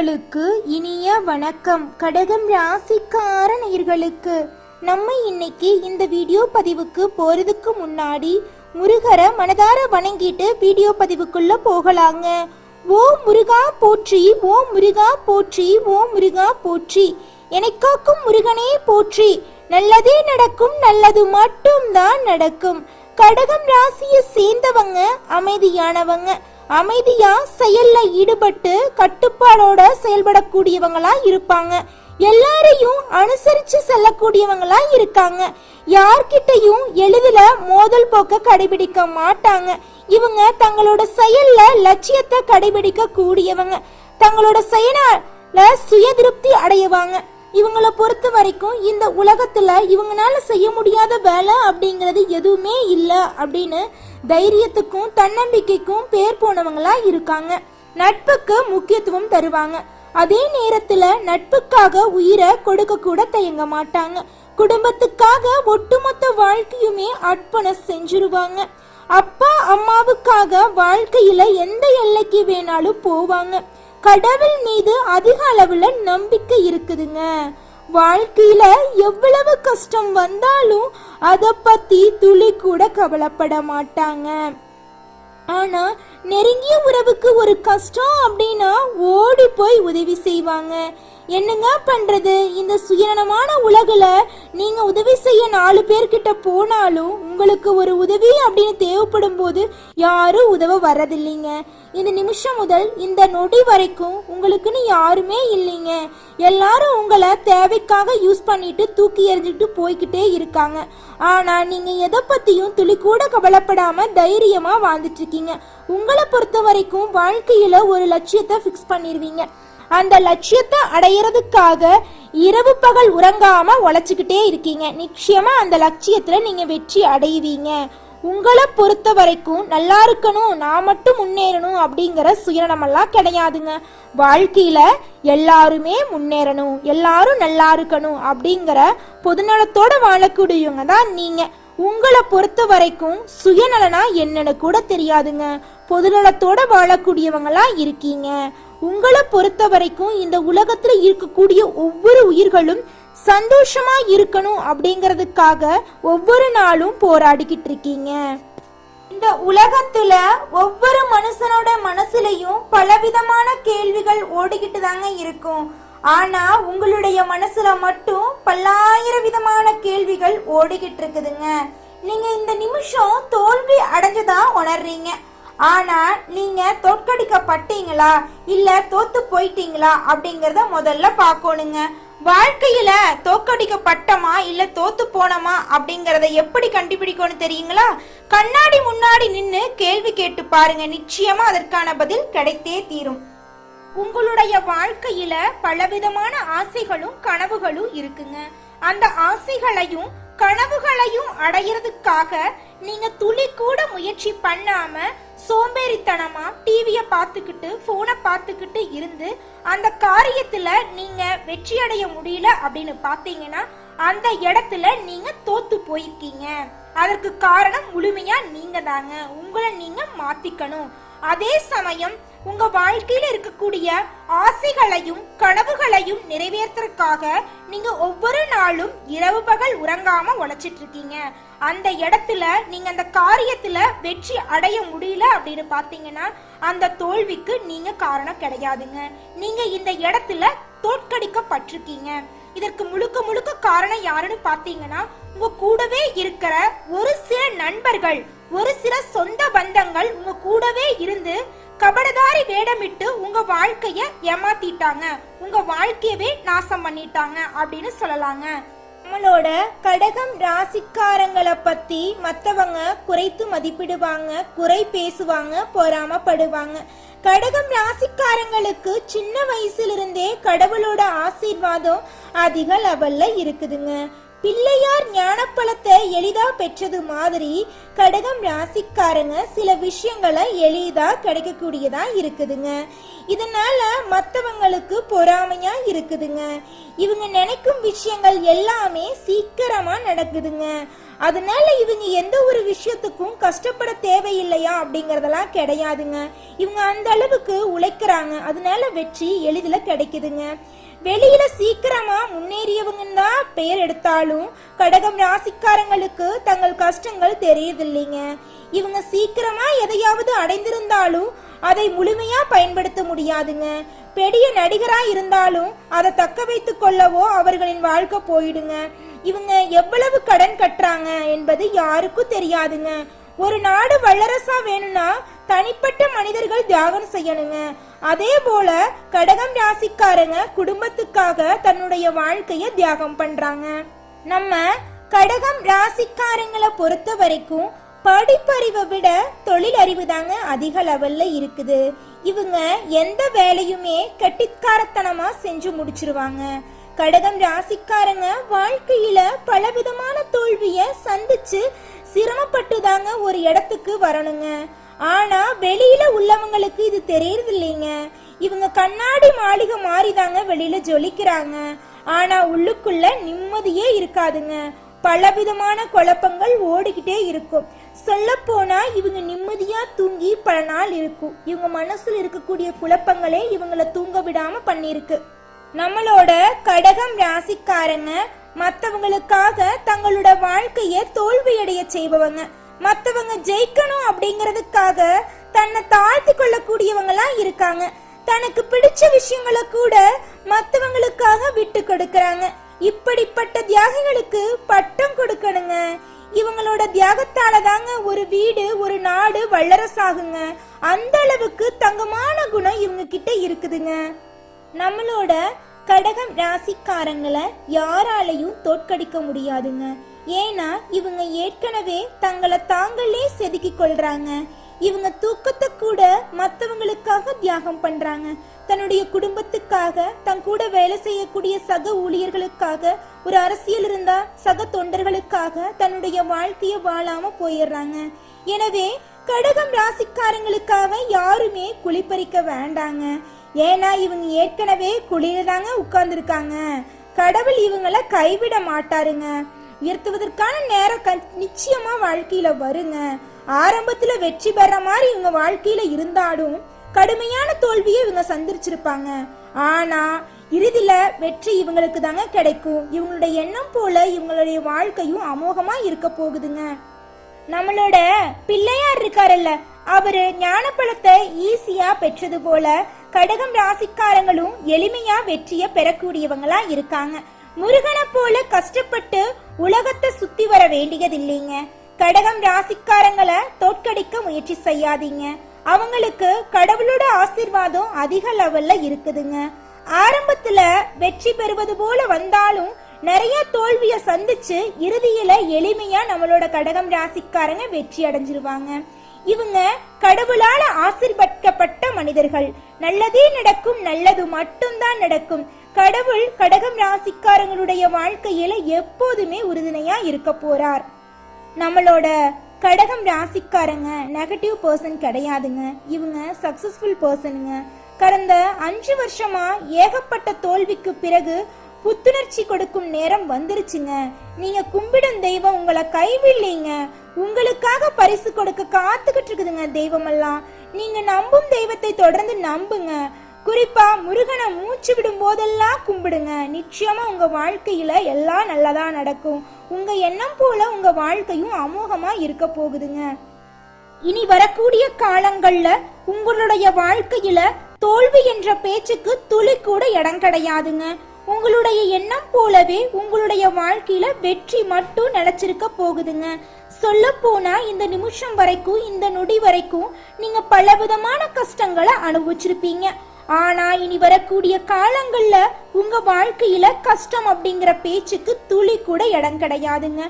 நேயர்களுக்கு இனிய வணக்கம். கடகம் ராசிக்கார நேயர்களுக்கு நம்ம இன்னைக்கு இந்த வீடியோ பதிவுக்கு போறதுக்கு முன்னாடி முருகரை மனதார வணங்கிட்டு வீடியோ பதிவுக்குள்ள போகலாங்க. ஓ முருகா போற்றி ஓ முருகா போற்றி ஓ முருகா போற்றி. எனக்காக்கும் முருகனே போற்றி. நல்லதே நடக்கும் நல்லது மட்டும்தான் நடக்கும். கடகம் ராசியை சேர்ந்தவங்க அமைதியானவங்க. அமைதியா செயல்ல ஈடுபட்டு கட்டுப்பாடோட செயல்படக்கூடியவங்களா இருப்பாங்க. எல்லாரையும் அனுசரிச்சு செல்லக்கூடியவங்களா இருக்காங்க. யார்கிட்டயும் எளிதில் மோதல் போக்க கடைபிடிக்க மாட்டாங்க. இவங்க தங்களோட செயல்ல லட்சியத்தை கடைபிடிக்க கூடியவங்க தங்களோட செயலால சுய திருப்தி அடையவாங்க. இவங்களை பொறுத்த வரைக்கும் இந்த உலகத்தில் இவங்களால செய்ய முடியாத வேலை அப்படிங்கிறது எதுவுமே இல்லை அப்படின்னு தைரியத்துக்கும் தன்னம்பிக்கைக்கும் பேர் போனவங்களா இருக்காங்க. நட்புக்கு முக்கியத்துவம் தருவாங்க. அதே நேரத்துல நட்புக்காக உயிரை கொடுக்க கூட தயங்க மாட்டாங்க. குடும்பத்துக்காக ஒட்டுமொத்த வாழ்க்கையுமே அர்ப்பணம் செஞ்சிருவாங்க. அப்பா அம்மாவுக்காக வாழ்க்கையில எந்த எல்லைக்கு வேணாலும் போவாங்க. கடவுள் மீது அதிக அளவுல நம்பிக்கை இருக்குதுங்க. வாழ்க்கையில எவ்வளவு கஷ்டம் வந்தாலும் அத பத்தி துளி கூட கவலைப்பட மாட்டாங்க. ஆனா நெருங்கிய உறவுக்கு ஒரு கஷ்டம் அப்படின்னா ஓடி போய் உதவி செய்வாங்க. என்னங்க பண்றது? இந்த சுயநலமான உலகில் நீங்க உதவி செய்ய நாலு பேர்கிட்ட போனாலும் உங்களுக்கு ஒரு உதவி அப்படின்னு தேவைப்படும் போது யாரும் உதவ வர்றதில்லைங்க. இந்த நிமிஷம் முதல் இந்த நொடி வரைக்கும் உங்களுக்குன்னு யாருமே இல்லைங்க. எல்லாரும் உங்களை தேவைக்காக யூஸ் பண்ணிட்டு தூக்கி எறிஞ்சிட்டு போய்கிட்டே இருக்காங்க. ஆனா நீங்க எதை பத்தியும் துளி கூட கவலைப்படாம தைரியமா வாழ்ந்துட்டு இருக்கீங்க. உங்களை பொறுத்த வரைக்கும் வாழ்க்கையில ஒரு லட்சியத்தை ஃபிக்ஸ் பண்ணிடுவீங்க அந்த லட்சியத்தை அடையிறதுக்காக இரவு பகல் உறங்காம உழைச்சிக்கிட்டே இருக்கீங்க. நிச்சயமா அந்த லட்சியத்துல நீங்க வெற்றி அடைவீங்க. உங்களை பொறுத்த வரைக்கும் நல்லா இருக்கணும் நான் மட்டும் முன்னேறணும் அப்படிங்கிற சுயநலமெல்லாம் கிடையாதுங்க. வாழ்க்கையில எல்லாருமே முன்னேறணும் எல்லாரும் நல்லா இருக்கணும் அப்படிங்கிற பொதுநலத்தோட வாழக்கூடியவங்க தான் நீங்க. உங்களை பொறுத்த வரைக்கும் சுயநலனா என்னன்னு கூட தெரியாதுங்க. பொதுநலத்தோட வாழக்கூடியவங்களா இருக்கீங்க. உங்களை பொறுத்த வரைக்கும் இந்த உலகத்துல இருக்கக்கூடிய ஒவ்வொரு உயிர்களும் சந்தோஷமா இருக்கணும் அப்படிங்கிறதுக்காக ஒவ்வொரு நாளும் போராடிக்கிட்டு இருக்கீங்க. இந்த உலகத்துல ஒவ்வொரு மனுஷனோட மனசுலயும் பலவிதமான கேள்விகள் ஓடிக்கிட்டு தாங்க இருக்கும். ஆனா உங்களுடைய மனசுல மட்டும் பல்லாயிரம் விதமான கேள்விகள் ஓடிக்கிட்டு இருக்குதுங்க. நீங்க இந்த நிமிஷம் தோல்வி அடைஞ்சதா உணர்றீங்க. ஆனா நீங்க தோற்கடிக்கப்பட்டீங்களா? இல்ல தோத்து போயிட்டீங்களா? அப்படிங்கறத முதல்ல பார்க்கணுங்க. வாழ்க்கையில தோக்கடிக்கப்பட்டமா இல்ல தோத்து போனோமா? அப்படிங்கறத எப்படி கண்டுபிடிக்கணும் தெரியுங்களா? கண்ணாடி முன்னாடி நின்னு கேள்வி கேட்டு பாருங்க. நிச்சயமா அதற்கான பதில் கிடைத்தே தீரும். உங்களுடைய வாழ்க்கையில பலவிதமான ஆசைகளும் கனவுகளும் இருக்குங்க. அந்த ஆசைகளையும் கனவுகளையும் அடையிறதுக்காக நீங்க துளி கூட முயற்சி பண்ணாம சோம்பேறித்தனமா டிவிய பார்த்துக்கிட்டு போனை பார்த்துக்கிட்டு இருந்து அந்த காரியத்துல நீங்க வெற்றி அடைய முடியல அப்படின்னு பாத்தீங்கன்னா அந்த இடத்துல நீங்க தோத்து போயிருக்கீங்க. அதற்கு காரணம் முழுமையா நீங்க தாங்க உங்களை நீங்க மாத்திக்கணும். அதே சமயம் உங்க வாழ்க்கையில இருக்கக்கூடிய ஆசைகளையும் கனவுகளையும் நிறைவேற்றுறதுக்காக நீங்க ஒவ்வொரு நாளும் இரவு பகல் உறங்காம உழைச்சிட்டு இருக்கீங்க. அந்த இடத்துல நீங்க அந்த காரியத்துல வெற்றி அடைய முடியல அப்படின்னு பாத்தீங்கன்னா அந்த தோல்விக்கு நீங்க காரணம் கிடையாதுங்க. நீங்க இந்த இடத்துல தோற்கடிக்கப்பட்டிருக்கீங்க. இதற்கு முழுக்க முழுக்க காரணம் யாருன்னு பாத்தீங்கன்னா உங்க கூடவே இருக்கிற ஒரு சில நண்பர்கள் ஒரு சில சொந்த பந்தங்கள் உங்க கூடவே இருந்து கபடதாரி வேடமிட்டு உங்க வாழ்க்கைய ஏமாத்திட்டாங்க. உங்க வாழ்க்கையவே நாசம் பண்ணிட்டாங்க அப்படின்னு சொல்லலாங்க. நம்மளோட கடகம் ராசிக்காரங்களை பத்தி மத்தவங்க குறைத்து மதிப்பிடுவாங்க குறை பேசுவாங்க பொறாமப்படுவாங்க. கடகம் ராசிக்காரங்களுக்கு சின்ன வயசுல கடவுளோட ஆசீர்வாதம் அதிக லெவல்ல இருக்குதுங்க. பிள்ளையார் ஞானப்பழத்தை எளிதா பெற்றது மாதிரி கடகம் ராசிக்காரங்க சில விஷயங்களை எளிதா கிடைக்கக்கூடியதா இருக்குதுங்க. இதனால மற்றவங்களுக்கு பொறாமையா இருக்குதுங்க. இவங்க நினைக்கும் விஷயங்கள் எல்லாமே சீக்கிரமா நடக்குதுங்க. அதனால இவங்க எந்த ஒரு விஷயத்துக்கும் கஷ்டப்பட தேவையில்லையா அப்படிங்கறதெல்லாம் கிடையாதுங்க. இவங்க அந்த அளவுக்கு உழைக்கிறாங்க. அதனால வெற்றி எளிதில் கிடைக்குதுங்க. வெளியில சீக்கிரமா முன்னேறியவங்கன்னு தான் பெயர் எடுத்தாலும் கடகம் ராசிக்காரங்களுக்கு தங்கள் கஷ்டங்கள் தெரியுதில்லைங்க. இவங்க சீக்கிரமா எதையாவது அடைந்திருந்தாலும் அதை முழுமையா பயன்படுத்த முடியாதுங்க. பெரிய நடிகரா இருந்தாலும் அதை தக்க வைத்துக் கொள்ளவோ அவர்களின் வாழ்க்கை போயிடுங்க. இவங்க எவ்வளவு கடன் கட்டுறாங்க என்பது யாருக்கும் தெரியாதுங்க. ஒரு நாடு வல்லரசா வேணும்னா தனிப்பட்ட மனிதர்கள் தியாகம் செய்யணுங்க. அதே போல கடகம் ராசிக்காரங்க குடும்பத்துக்காக தன்னுடைய வாழ்க்கைய தியாகம் பண்றாங்க. நம்ம கடகம் ராசிக்காரங்களை பொறுத்த வரைக்கும் படிப்பறிவை விட தொழில் அறிவு தாங்க அதிக லெவல்ல இருக்குது. இவங்க எந்த வேலையுமே கெட்டிக்காரத்தனமா செஞ்சு முடிச்சிருவாங்க. கடகம் ராசிக்காரங்க வாழ்க்கையில பலவிதமான தோல்விய சந்திச்சு சிரமப்பட்டு தாங்க ஒரு இடத்துக்கு வரணுங்க. ஆனா வெளியில உள்ளவங்களுக்கு இது தெரியறது இல்லைங்க இவங்க கண்ணாடி மாளிகை மாறி தாங்க வெளியில ஜொலிக்கிறாங்க. ஆனா உள்ளுக்குள்ள நிம்மதியே இருக்காதுங்க. பலவிதமான குழப்பங்கள் ஓடிக்கிட்டே இருக்கும். சொல்ல போனா இவங்க நிம்மதியா தூங்கி பல நாள் இருக்கும். இவங்க மனசுல இருக்கக்கூடிய குழப்பங்களே இவங்கள தூங்க விடாம பண்ணிருக்கு நம்மளோட கடகம் ராசிக்காரங்க மற்றவங்களுக்காக தங்களோட வாழ்க்கையை தோல்வியடைய செய்பவங்க. மத்தவங்க ஜெயிக்கணும் அப்படிங்கறதுக்காக தன்னை தாழ்த்தி கொள்ளக்கூடியவங்களா இருக்காங்க. தனக்கு பிடிச்ச விஷயங்களை கூட மத்தவங்களுக்காக விட்டு கொடுக்கறாங்க. இப்படிப்பட்ட தியாகிகளுக்கு பட்டம் கொடுக்கணுங்க. இவங்களோட தியாகத்தால தாங்க ஒரு வீடு ஒரு நாடு வல்லரசாகுங்க. அந்த அளவுக்கு தங்கமான குணம் இவங்க கிட்ட இருக்குதுங்க. நம்மளோட கடகம் ராசிக்காரங்களை யாராலையும் தோற்கடிக்க முடியாதுங்க. ஏன்னா இவங்க ஏற்கனவே தங்களை தாங்களே செதுக்கி கொள்றாங்க. இவங்க தூக்கத்தை கூட மற்றவங்களுக்காக தியாகம் பண்றாங்க. தன்னுடைய குடும்பத்துக்காக தன் கூட வேலை செய்யக்கூடிய சக ஊழியர்களுக்காக ஒரு அரசியல் இருந்தா சக தொண்டர்களுக்காக தன்னுடைய வாழ்க்கைய வாழாம போயிடுறாங்க. எனவே கடகம் ராசிக்காரங்களுக்காக யாருமே குளிப்பறிக்க வேண்டாங்க. ஏன்னா இவங்க ஏற்கனவே குளிர தாங்க உட்கார்ந்துருக்காங்க. கடவுள் இவங்கள கைவிட மாட்டாருங்க. உயர்த்துவதற்கான நேரம் க- நிச்சயமா வாழ்க்கையில வருங்க. ஆரம்பத்துல வெற்றி பெற மாதிரி இவங்க வாழ்க்கையில இருந்தாலும் கடுமையான தோல்வியை இவங்க சந்திச்சிருப்பாங்க. ஆனா இறுதியில வெற்றி இவங்களுக்கு தாங்க கிடைக்கும். இவங்களுடைய எண்ணம் போல இவங்களுடைய வாழ்க்கையும் அமோகமா இருக்க போகுதுங்க. நம்மளோட பிள்ளையார் இருக்காருல்ல அவரு ஞானப்பழத்தை ஈஸியா பெற்றது போல கடகம் ராசிக்காரங்களும் எளிமையா வெற்றியை பெறக்கூடியவங்களா இருக்காங்க. முருகனை போல கஷ்டப்பட்டு உலகத்தை சுத்தி வர வேண்டியதில்லைங்க. கடகம் ராசிக்காரங்களை தோற்கடிக்க முயற்சி செய்யாதீங்க. அவங்களுக்கு கடவுளோட ஆசீர்வாதம் அதிக லெவல்ல இருக்குதுங்க. ஆரம்பத்துல வெற்றி பெறுவது போல வந்தாலும் நிறைய தோல்விய சந்திச்சு இறுதியில எளிமையா நம்மளோட கடகம் ராசிக்காரங்க வெற்றி அடைஞ்சிருவாங்க. இவங்க கடவுளால ஆசிர்வதிக்கப்பட்ட மனிதர்கள். நல்லதே நடக்கும் நல்லது மட்டும்தான் நடக்கும். கடவுள் கடகம் ராசிக்காரங்களுடைய வாழ்க்கையில எப்போதுமே உறுதுணையா இருக்க போறார். நம்மளோட கடகம் ராசிக்காரங்க நெகட்டிவ் பர்சன் கிடையாதுங்க. இவங்க சக்சஸ்ஃபுல் பர்சனுங்க கடந்த அஞ்சு வருஷமா ஏகப்பட்ட தோல்விக்கு பிறகு புத்துணர்ச்சி கொடுக்கும் நேரம் வந்துருச்சுங்க. நீங்க கும்பிடும் தெய்வம் உங்களை கைவில்லைங்க உங்களுக்காக பரிசு கொடுக்க காத்துக்கிட்டு இருக்குதுங்க தெய்வமெல்லாம். நீங்க நம்பும் தெய்வத்தை தொடர்ந்து நம்புங்க. குறிப்பா முருகனை மூச்சு விடும் போதெல்லாம் கும்பிடுங்க. நிச்சயமா உங்க வாழ்க்கையில எல்லாம் நல்லதா நடக்கும். உங்க எண்ணம் போல உங்க வாழ்க்கையும் அமோகமா இருக்க போகுதுங்க. இனி வரக்கூடிய காலங்கள்ல உங்களுடைய வாழ்க்கையில தோல்வி என்ற பேச்சுக்கு துளி கூட இடம் கிடையாதுங்க. உங்களுடைய எண்ணம் போலவே உங்களுடைய வாழ்க்கையில வெற்றி மட்டும் நிலச்சிருக்க போகுதுங்க. சொல்ல போனா இந்த நிமிஷம் வரைக்கும் இந்த நொடி வரைக்கும் நீங்க பலவிதமான கஷ்டங்களை அனுபவிச்சிருப்பீங்க. ஆனா இனி வரக்கூடிய காலங்கள்ல உங்க வாழ்க்கையில கஷ்டம் அப்படிங்கிற பேச்சுக்கு துளி கூட இடம் கிடையாதுங்க.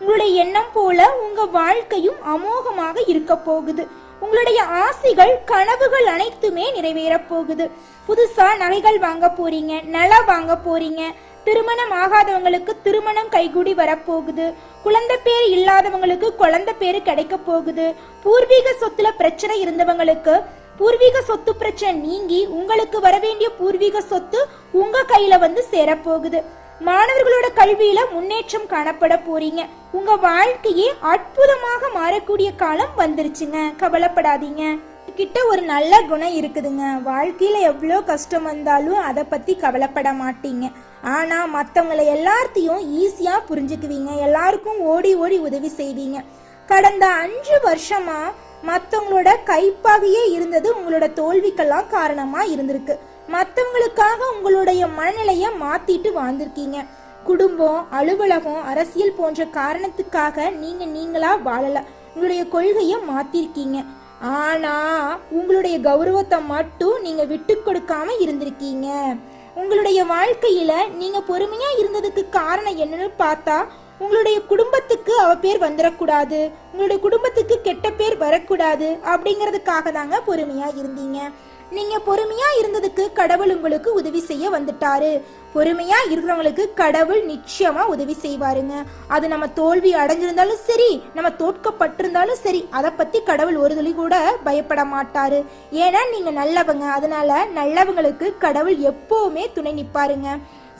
உங்களுடைய எண்ணம் போல உங்க வாழ்க்கையும் அமோகமாக இருக்க போகுது. உங்களுடைய ஆசைகள் கனவுகள் அனைத்துமே நிறைவேறப் போகுது. புதுசா நகைகள் வாங்க போறீங்க நலம் வாங்க போறீங்க. திருமணம் ஆகாதவங்களுக்கு திருமணம் கைகூடி வரப்போகுது குழந்தை பேர் இல்லாதவங்களுக்கு குழந்தை பேர் கிடைக்க போகுது. பூர்வீக சொத்துல பிரச்சனை இருந்தவங்களுக்கு பூர்வீக சொத்து பிரச்சனை நீங்கி உங்களுக்கு வர வேண்டிய பூர்வீக சொத்து உங்க கையில வந்து சேரப்போகுது. மாணவர்களோட கல்வியில முன்னேற்றம் காணப்பட போறீங்க. உங்க வாழ்க்கையே அற்புதமாக மாறக்கூடிய காலம் வந்துருச்சுங்க. கவலைப்படாதீங்க. கிட்ட ஒரு நல்ல குணம் இருக்குதுங்க. வாழ்க்கையில எவ்வளோ கஷ்டம் வந்தாலும் அதை பத்தி கவலைப்பட மாட்டீங்க. ஆனா மற்றவங்களை எல்லாத்தையும் ஈஸியா புரிஞ்சுக்குவீங்க. எல்லாருக்கும் ஓடி ஓடி உதவி செய்வீங்க. கடந்த அஞ்சு வருஷமா மற்றவங்களோட கைப்பாகையே இருந்தது உங்களோட தோல்விக்கெல்லாம் காரணமா இருந்திருக்கு. மற்றவங்களுக்காக உங்களுடைய மனநிலையை மாத்திட்டு வாழ்ந்திருக்கீங்க. குடும்பம் அலுவலகம் அரசியல் போன்ற காரணத்துக்காக நீங்க நீங்களா வாழல. உங்களுடைய கொள்கையை மாத்திருக்கீங்க. ஆனா உங்களுடைய கௌரவத்தை மட்டும் நீங்க விட்டு கொடுக்காம இருந்திருக்கீங்க. உங்களுடைய வாழ்க்கையில நீங்க பொறுமையா இருந்ததுக்கு காரணம் என்னன்னு பார்த்தா உங்களுடைய குடும்பத்துக்கு அவ பேர் வந்துடக்கூடாது உங்களுடைய குடும்பத்துக்கு கெட்ட பேர் வரக்கூடாது அப்படிங்கிறதுக்காக தாங்க பொறுமையா இருந்தீங்க. நீங்க பொறுமையா இருந்ததுக்கு கடவுள் உங்களுக்கு உதவி செய்ய வந்துட்டாரு. பொறுமையா இருக்கிறவங்களுக்கு கடவுள் நிச்சயமா உதவி செய்வாருங்க. அது நம்ம தோல்வி அடைஞ்சிருந்தாலும் சரி நம்ம தோற்கப்பட்டிருந்தாலும் சரி அதை பத்தி கடவுள் ஒரு துளி கூட பயப்பட மாட்டாரு. ஏன்னா நீங்க நல்லவங்க. அதனால நல்லவங்களுக்கு கடவுள் எப்பவுமே துணை நிப்பாருங்க.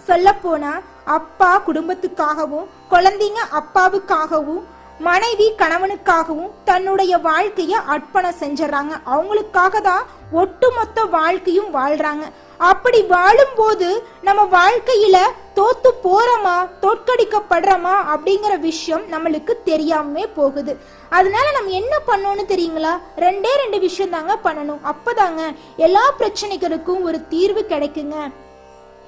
சொல்லப்போனா அப்பா குடும்பத்துக்காகவும் குழந்தைங்க அப்பாவுக்காகவும் மனைவி கணவனுக்காகவும் தன்னுடைய வாழ்க்கைய அர்ப்பணம் செஞ்சிடறாங்க. அவங்களுக்காக தான் ஒட்டுமொத்த வாழ்க்கையும் வாழ்றாங்க. அப்படி வாழும்போது நம்ம வாழ்க்கையில தோத்து போறோமா தோற்கடிக்கப்படுறோமா அப்படிங்கிற விஷயம் நம்மளுக்கு தெரியாமே போகுது. அதனால நம்ம என்ன பண்ணணும்னு தெரியுங்களா? ரெண்டே ரெண்டு விஷயம் தாங்க பண்ணணும். அப்பதாங்க எல்லா பிரச்சனைகளுக்கும் ஒரு தீர்வு கிடைக்குங்க.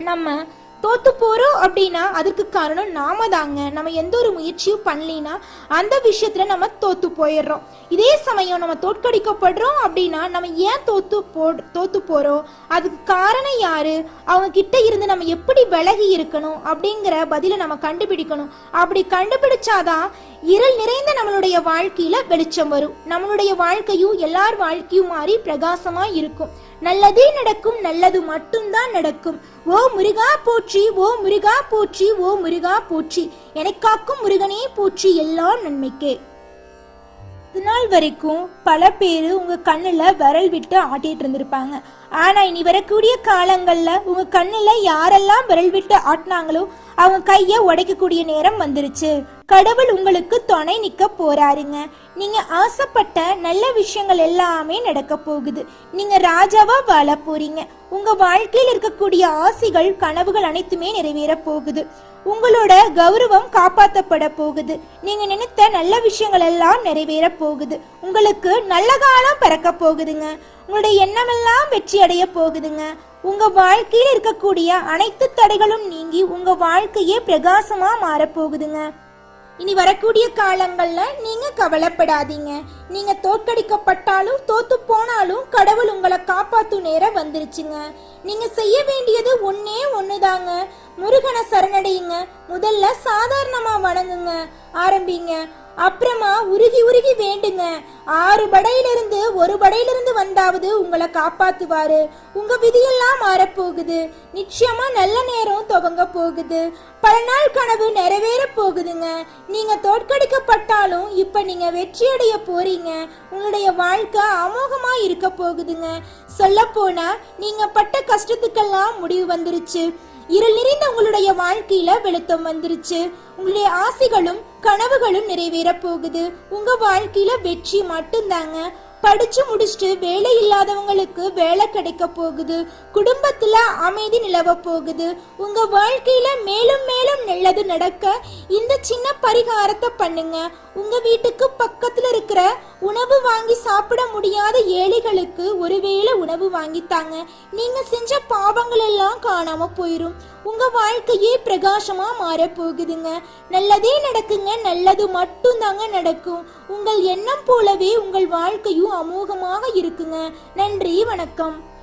நம்ம தோத்து போறோம் அப்படின்னா அதுக்கு காரணம் நாம தாங்க. நம்ம எந்த ஒரு முயற்சியும் பண்ணலினா அந்த விஷயத்துல நம்ம தோத்து போயிடுறோம். இதே சமயம் நம்ம தோற்கடிக்கப்படுறோம் அப்படின்னா நம்ம ஏன் தோத்து போ தோத்து போறோம்? அதுக்கு காரணம் யாரு? அவங்க கிட்ட இருந்து நம்ம எப்படி விலகி இருக்கணும் அப்படிங்கிற பதிலை நம்ம கண்டுபிடிக்கணும். அப்படி கண்டுபிடிச்சாதான் இருள் நிறைந்த நம்மளுடைய வாழ்க்கையில வெளிச்சம் வரும். நம்மளுடைய வாழ்க்கையும் எல்லார் வாழ்க்கையும் மாறி பிரகாசமா இருக்கும். நல்லதே நடக்கும் நல்லது மட்டும்தான் நடக்கும். ஓ முருகா போற்றி ஓ முருகா போற்றி ஓ முருகா போற்றி. எனக்காக்கும் முருகனே போற்றி எல்லாம் நன்மைக்கே. இது நாள் வரைக்கும் பல பேர் உங்கள் கண்ணில் விரல் விட்டு ஆட்டிகிட்டு இருந்திருப்பாங்க. ஆனால் இனி வரக்கூடிய காலங்களில் உங்கள் கண்ணில் யாரெல்லாம் விரல் விட்டு ஆட்டினாங்களோ அவங்க கையை உடைக்கக்கூடிய நேரம் வந்துருச்சு. கடவுள் உங்களுக்கு துணை நிற்க போறாருங்க. நீங்க ஆசைப்பட்ட நல்ல விஷயங்கள் எல்லாமே நடக்க போகுது. நீங்க ராஜாவா வாழ போறீங்க. உங்க வாழ்க்கையில் இருக்கக்கூடிய ஆசைகள் கனவுகள் அனைத்துமே நிறைவேற போகுது. உங்களோட கௌரவம் காப்பாற்றப்பட போகுது. நீங்க நினைத்த நல்ல விஷயங்கள் எல்லாம் நிறைவேற போகுது. உங்களுக்கு நல்ல காலம் பிறக்க போகுதுங்க. உங்களுடைய எண்ணமெல்லாம் வெற்றி அடைய போகுதுங்க. உங்க வாழ்க்கையில் இருக்கக்கூடிய அனைத்து தடைகளும் நீங்கி உங்க வாழ்க்கையே பிரகாசமா மாறப்போகுதுங்க இனி வரக்கூடிய காலங்களில் நீங்கள் கவலைப்படாதீங்க. நீங்கள் தோற்கடிக்கப்பட்டாலும் தோத்து போனாலும் கடவுள் உங்களை காப்பாற்றும் நேரம் வந்துருச்சுங்க. நீங்கள் செய்ய வேண்டியது ஒன்றே ஒன்று தாங்க முருகனை சரணடையுங்க. முதல்ல சாதாரணமாக வணங்குங்க. ஆரம்பிங்க. அப்புறமா உருகி உருகி வேண்டுங்க. ஆறு படையிலிருந்து ஒரு படையிலிருந்து வந்தாவது உங்களை காப்பாத்துவாரு. உங்க விதியெல்லாம் மாறப்போகுது. நிச்சயமா நல்ல நேரம் துவங்க போகுது. பல நாள் கனவு நிறைவேற போகுதுங்க. நீங்க தோற்கடிக்கப்பட்டாலும் இப்ப நீங்க வெற்றியடைய போறீங்க. உங்களுடைய வாழ்க்கை அமோகமா இருக்க போகுதுங்க. சொல்ல போனா நீங்க பட்ட கஷ்டத்துக்கெல்லாம் முடிவு வந்துருச்சு. இருள் நிறைந்த உங்களுடைய வாழ்க்கையில வெளுத்தம் வந்துருச்சு. உங்களுடைய ஆசைகளும் கனவுகளும் நிறைவேற போகுது. உங்க வாழ்க்கையில வெற்றி மட்டும்தாங்க. படிச்சு முடிச்சுட்டு வேலை இல்லாதவங்களுக்கு வேலை கிடைக்க போகுது. குடும்பத்துல அமைதி நிலவ போகுது. உங்க வாழ்க்கையில மேலும் மேலும் நல்லது நடக்க இந்த சின்ன பரிகாரத்தை பண்ணுங்க. உங்க வீட்டுக்கு பக்கத்துல இருக்கிற உணவு வாங்கி சாப்பிட முடியாத ஏழைகளுக்கு ஒருவேளை உணவு வாங்கித்தாங்க. நீங்க செஞ்ச பாவங்கள் எல்லாம் காணாம போயிரும். உங்க வாழ்க்கையே பிரகாசமா மாற போகுதுங்க. நல்லதே நடக்குங்க நல்லது மட்டும் தாங்க நடக்கும். உங்கள் எண்ணம் போலவே உங்கள் வாழ்க்கையும் அமோகமாக இருக்குங்க. நன்றி வணக்கம்.